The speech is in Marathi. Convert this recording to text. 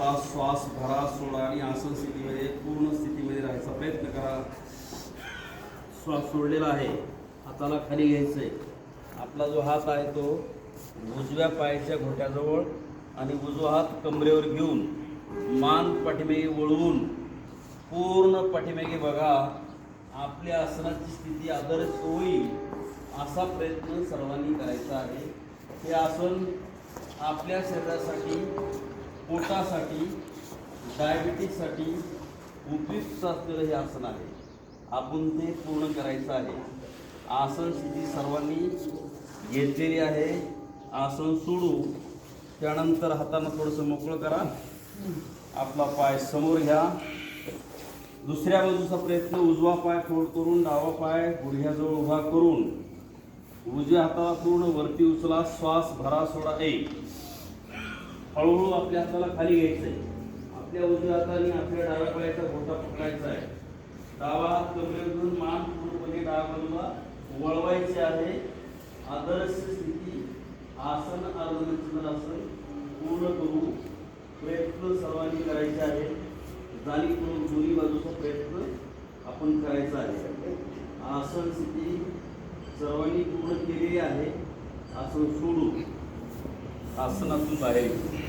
आपला श्वास भरा सोडा आणि आसन स्थितीमध्ये पूर्ण स्थितीमध्ये राहायचा प्रयत्न करा. श्वास सोडलेला आहे. हाताला खाली घ्यायचं आहे आपला जो हात आहे तो उजव्या पायाच्या घोट्याजवळ आणि उजवा हात कमरेवर घेऊन मान पाठीमागे वळवून पूर्ण पाठीमागे बघा. आपल्या आसनाची स्थिती आदर्श होईल असा प्रयत्न सर्वांनी करायचा आहे. हे आसन आपल्या शरीरासाठी पोटासाठी डायबिटीजसाठी उपयुक्त असलेलं हे आसन आहे. आपण ते पूर्ण करायचं आहे. आसन स्थिती सर्वांनी घेतलेली आहे. आसन सोडू त्यानंतर हातानं थोडंसं मोकळं करा. आपला पाय समोर घ्या. दुसऱ्या बाजूचा प्रयत्न उजवा पाय फोड करून डावा पाय गुडघ्याजवळ उभा करून. उजव्या हाताला पूर्ण वरती उचला. श्वास भरा सोडा एक. हळूहळू आपल्या हाताला खाली घ्यायचं आहे आपल्या उजव्या हाताने आपल्या डाव्या पायाचा घोटा पकडायचा आहे. डावा हात कमरेवरून मान पूर्णपणे डाव्या वळवायचे आहे. आदर्श स्थिती आसन आसन पूर्ण करू प्रयत्न सर्वांनी करायचे आहे. जाणीवपूर्वक दोन्ही बाजूचा प्रयत्न आपण करायचा आहे. आसन स्थिती सर्वांनी पूर्ण केलेली आहे. आसन सोडू आसनातून बाहेर येऊ